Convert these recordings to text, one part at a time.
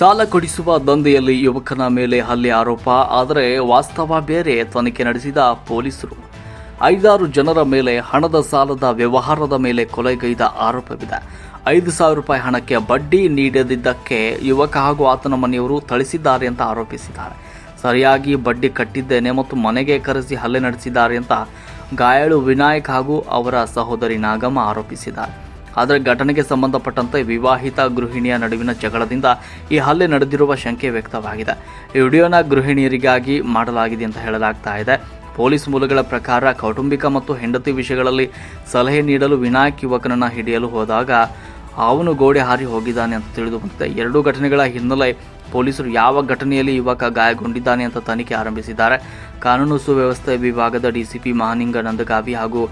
ಸಾಲ ಕೊಡಿಸುವ ದಂಧೆಯಲ್ಲಿ ಯುವಕನ ಮೇಲೆ ಹಲ್ಲೆ ಆರೋಪ, ಆದರೆ ವಾಸ್ತವ ಬೇರೆ ತನಿಖೆ ನಡೆಸಿದ ಪೊಲೀಸರು. ಐದಾರು ಜನರ ಮೇಲೆ ಹಣದ ಸಾಲದ ವ್ಯವಹಾರದ ಮೇಲೆ ಕೊಲೆಗೈದ ಆರೋಪವಿದೆ. ಐದು ಸಾವಿರ ರೂಪಾಯಿ ಹಣಕ್ಕೆ ಬಡ್ಡಿ ನೀಡದಿದ್ದಕ್ಕೆ ಯುವಕ ಹಾಗೂ ಆತನ ಮನೆಯವರು ಥಳಿಸಿದ್ದಾರೆ ಅಂತ ಆರೋಪಿಸಿದ್ದಾರೆ. ಸರಿಯಾಗಿ ಬಡ್ಡಿ ಕಟ್ಟಿದ್ದೇನೆ ಮತ್ತು ಮನೆಗೆ ಕರೆಸಿ ಹಲ್ಲೆ ನಡೆಸಿದ್ದಾರೆ ಅಂತ ಗಾಯಾಳು ವಿನಾಯಕ್ ಹಾಗೂ ಅವರ ಸಹೋದರಿ ನಾಗಮ್ಮ ಆರೋಪಿಸಿದ್ದಾರೆ. ಆದರೆ ಘಟನೆಗೆ ಸಂಬಂಧಪಟ್ಟಂತೆ ವಿವಾಹಿತ ಗೃಹಿಣಿಯ ನಡುವಿನ ಜಗಳದಿಂದ ಈ ಹಲ್ಲೆ ನಡೆದಿರುವ ಶಂಕೆ ವ್ಯಕ್ತವಾಗಿದೆ. ಈ ವಿಡಿಯೋನ ಗೃಹಿಣಿಯರಿಗಾಗಿ ಮಾಡಲಾಗಿದೆ ಅಂತ ಹೇಳಲಾಗ್ತಾ ಇದೆ. ಪೊಲೀಸ್ ಮೂಲಗಳ ಪ್ರಕಾರ ಕೌಟುಂಬಿಕ ಮತ್ತು ಹೆಂಡತಿ ವಿಷಯಗಳಲ್ಲಿ ಸಲಹೆ ನೀಡಲು ವಿನಾಯಕ್ ಯುವಕನನ್ನು ಹಿಡಿಯಲು ಹೋದಾಗ ಅವನು ಗೋಡೆ ಹಾರಿ ಹೋಗಿದ್ದಾನೆ ಅಂತ ತಿಳಿದು ಬಂದಿದೆ. ಎರಡೂ ಘಟನೆಗಳ ಹಿನ್ನೆಲೆ ಪೊಲೀಸರು ಯಾವ ಘಟನೆಯಲ್ಲಿ ಯುವಕ ಗಾಯಗೊಂಡಿದ್ದಾನೆ ಅಂತ ತನಿಖೆ ಆರಂಭಿಸಿದ್ದಾರೆ. ಕಾನೂನು ಸುವ್ಯವಸ್ಥೆ ವಿಭಾಗದ ಡಿಸಿಪಿ ಮಹಾನಿಂಗ ನಂದಗಾವಿ ಹಾಗೂ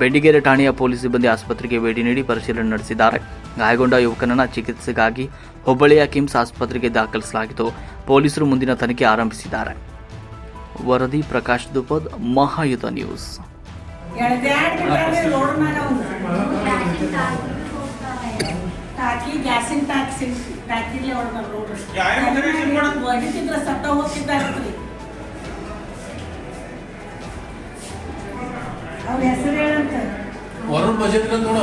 ಬೆಂಡಿಗೆರೆ ಠಾಣೆಯ ಪೊಲೀಸ್ ಸಿಬ್ಬಂದಿ ಆಸ್ಪತ್ರೆಗೆ ಭೇಟಿ ನೀಡಿ ಪರಿಶೀಲನೆ ನಡೆಸಿದ್ದಾರೆ. ಗಾಯಗೊಂಡ ಯುವಕನನ್ನ ಚಿಕಿತ್ಸೆಗಾಗಿ ಹುಬ್ಬಳ್ಳಿಯ ಕಿಮ್ಸ್ ಆಸ್ಪತ್ರೆಗೆ ದಾಖಲಿಸಲಾಗಿತ್ತು ಪೊಲೀಸರು ಮುಂದಿನ ತನಿಖೆ ಆರಂಭಿಸಿದ್ದಾರೆ. ವರದಿ ಪ್ರಕಾಶ್ ದುಪದ್ ಮಹಾಯುಧ ನ್ಯೂಸ್. ಗ್ಯಾಸಿನ ಕ್ಷೇತ್ರ ನೋಡು.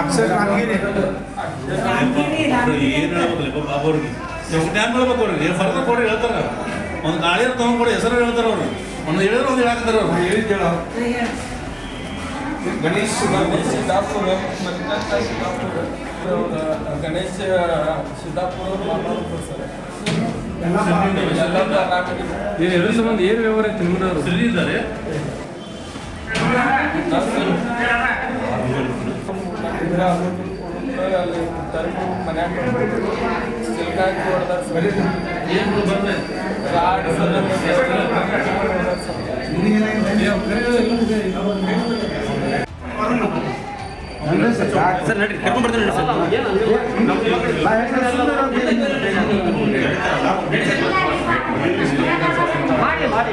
ಅಕ್ಷರ ಏನು ಹೇಳ್ಬೇಕಲ್ಲಪ್ಪ ಬಾಬು ಅವ್ರಿಗೆ ಎಷ್ಟು ಫರ್ದ ಕೊಡ್ರಿ ಹೇಳ್ತಾರೆ ಒಂದು ಗಾಳಿ ತಗೊಂಡ್ಕೊಡಿ ಹೆಸರು ಹೇಳ್ತಾರೆ ಅವರು ಒಂದು ಹೇಳಿದ್ರು ಒಂದು ಹೇಳಾಕತ್ತಾರ ಅವ್ರು ಹೇಳಿದ್ ಹೇಳ ಗಣೇಶ್ ಗಣೇಶ್ ಸಿದ್ದಾಪುರ ಸಿದ್ದಾಪುರ ಗಣೇಶ ಸಿದ್ದಾಪುರ ಮಾತಾಡ್ತಾರೆ ಸರ್ ಎಲ್ಲ ಸಂಬಂಧ ಏನು ವ್ಯವಹಾರ ತಿಮ್ಮನವರು ಸರಿ ಇದ್ದಾರೆ. ಸರ್ ಏನು ಕರ್ಕೊಂಡು ಬರ್ತೀನಿ ಸರ್ ಸರ್ ಮಾಡಿ ಮಾಡಿ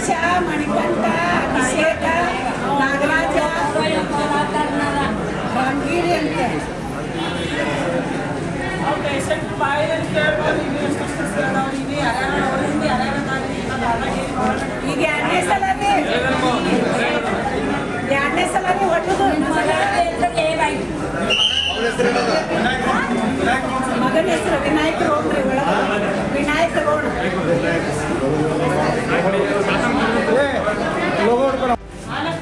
ಗಣೇಶ ಮಣಿಕಂಠ ಅಭಿಷೇಕ ನಾಗರಾಜ ರಾಮಗಿರಿ ಅಂತ ಅವ್ರ ಪೇಷಂಟ್ ಬಾಯಿನಲ್ಲಿ ಕೇಳ್ಬೋದು ಇದು ಎಷ್ಟೆಷ್ಟು ಸರ್ ಅವ್ರು ಇದು ಯಾರ್ಯಾರು ಅವರಿಂದ ಯಾರ್ಯಾರು ಈಗ ಎರಡನೇ ಸಲ ರೀ ಎರಡನೇ ಸಲ ರೀ ಹೊಟ್ಟದು ಮಗನ ಹೆಸರು ವಿನಾಯಕ ರೋಡ್ ರೀ ಒಳಗೆ ವಿನಾಯಕ ರೋಡ್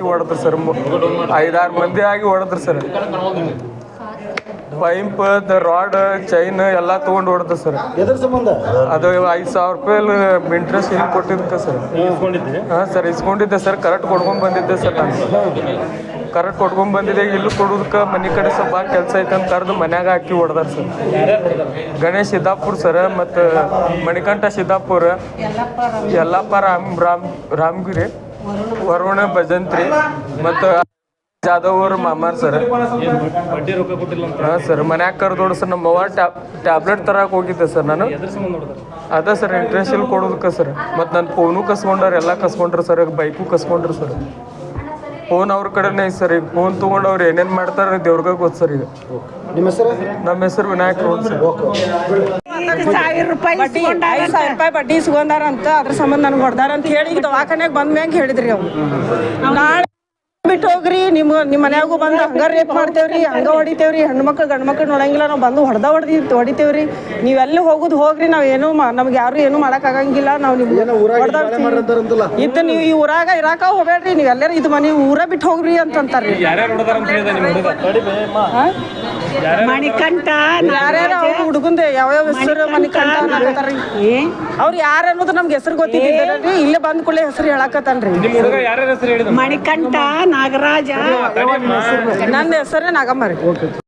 ಹೊಡೆದ್ರು ಸರ್. ಐದಾರು ಮಂದಿ ಆಗಿ ಹೊಡೆದ್ರು ಸರ್. ಪೈಂಪ್ ರಾಡ್ ಚೈನ್ ಎಲ್ಲ ತಗೊಂಡು ಹೊಡೆದ್ರು ಸರ್. ಅದು ಐದು ಸಾವಿರ ರೂಪಾಯಿ ಇಂಟ್ರೆಸ್ಟ್ ಹಿಂಗೆ ಕೊಟ್ಟಿದ್ದಕ್ಕೆ ಸರ್. ಹಾಂ ಸರ್ ಇಸ್ಕೊಂಡಿದ್ದೆ ಸರ್. ಕರೆಕ್ಟ್ ಕೊಡ್ಕೊಂಡು ಬಂದಿದ್ದೆ ಸರ್ ನಾನು. ಕರೆಕ್ಟ್ ಕೊಟ್ಕೊಂಡ್ ಬಂದಿದೆ ಇಲ್ಲೂ ಕೊಡೋದಕ್ಕೆ ಮನೆ ಕಡೆ ಸ್ವಲ್ಪ ಕೆಲಸ ಐತೆ ಅಂತ ಕರೆದು ಮನ್ಯಾಗ ಹಾಕಿ ಹೊಡೆದಾರ ಸರ್. ಗಣೇಶ್ ಸಿದ್ದಾಪುರ್ ಸರ್ ಮತ್ತು ಮಣಿಕಂಠ ಸಿದ್ದಾಪುರ ಯಲ್ಲಪ್ಪ ರಾಮ್ ರಾಮ್ ರಾಮಗಿರಿ. ವರುಣ ಭಜಂತ್ರಿ ಮತ್ತು ಜಾಧವ್ ಅವ್ರ ಮಾಮಾರ್ ಸರ್. ಹಾಂ ಸರ್, ಮನ್ಯಾಗ ಕರ್ದೋಡು ಸರ್ ನಮ್ಮ ಅವ್ವ ಟ್ಯಾಬ್ ಟ್ಯಾಬ್ಲೆಟ್ ತರಕ್ಕೆ ಹೋಗಿದ್ದೆ ಸರ್ ನಾನು. ಅದ ಸರ್ ಇಂಟ್ರೆಸ್ಟ್ ಇಲ್ಲಿ ಕೊಡೋದಕ್ಕೆ ಸರ್. ಮತ್ತು ನನ್ನ ಫೋನು ಕಸ್ಕೊಂಡಾರ ಎಲ್ಲ ಕಸ್ಕೊಂಡ್ರು ಸರ್ ಬೈಕು ಕಸ್ಕೊಂಡ್ರು ಸರ್. ಫೋನ್ ಅವ್ರ ಕಡೆನೇ ಸರ್, ಈಗ ಫೋನ್ ತೊಗೊಂಡು ಅವ್ರು ಏನೇನು ಮಾಡ್ತಾರೆ ದೇವ್ರಿಗೆ ಗೊತ್ತು ಸರ್ ಈಗ. ನಿಮ್ಮ ಹೆಸರು? ನಮ್ಮ ಹೆಸರು ವಿನಾಯಕ್ ರೋಡ್ ಸರ್ ಸಾವಿರ ರೂಪಾಯಿ ಬಡ್ಡಿ ಐದು ಸಾವಿರ ರೂಪಾಯಿ ಬಡ್ಡಿ ಇಸ್ಕೊಂಡಾರ ಅಂತ ಅದ್ರ ಸಂಬಂಧ ನನಗೆ ಹೊಡ್ದಾರ ಅಂತ ಹೇಳಿ ಈಗ ದವಾಖಾನ್ಯಾಗ ಬಂದ ಮ್ಯಾಗ ಹೇಳಿದ್ರಿ ಅವ್ರು. ನಾಳೆ ಬಿಟ್ಟು ಹೋಗ್ರಿ ನಿಮ್ಮ ನಿಮ್ಮ ಮನ್ಯಾಗೂ ಬಂದು ಹಂಗ ರೇಪ್ ಮಾಡ್ತೇವ್ರಿ ಹಂಗ ಹೊಡಿತೇವ್ರಿ ಹೆಣ್ಮಕ್ಳು ಗಂಡು ಮಕ್ಳು ನೋಡಂಗಿಲ್ಲ ನಾವು ಬಂದು ಹೊಡೆದ ಹೊಡೆದಿ ಹೊಡಿತೇವ್ರಿ. ನೀವೆಲ್ಲಿ ಹೋಗುದು ಹೋಗ್ರಿ ನಾವ್ ಏನು ನಮ್ಗೆ ಯಾರು ಏನು ಮಾಡಕ್ ಆಗಂಗಿಲ್ಲ ನಾವು ನಿಮ್ಗೆ ಇದ್ದ ನೀವು ಈ ಊರಾಗ ಇರಾಕ ಹೋಗ್ಬೇಡ್ರಿ ನೀವ್ ಎಲ್ಲರೂ ಇದು ಮನೆ ಊರ ಬಿಟ್ಟು ಹೋಗ್ರಿ ಅಂತಂತಾರ್ರಿ. ಮಣಿಕಂಠ ಯಾರ್ಯಾರ ಅವ್ರ ಹುಡುಗಂದೆ? ಯಾವ್ಯಾವ ಹೆಸರು ಮನೆ ಕಂಡ್ರಿ ಅವ್ರು ಯಾರು ಅನ್ನೋದು ನಮ್ಗೆ ಹೆಸರು ಗೊತ್ತಿಲ್ಲ ಇಲ್ಲೇ ಬಂದ್ ಕೂಡಲೇ ಹೆಸರು ಹೇಳಕತ್ತನ್ರಿ. ಮಣಿಕಂಠ ನಾಗರಾಜ. ನನ್ನ ಹೆಸರೇ ನಾಗಮ್ಮ ರೀ.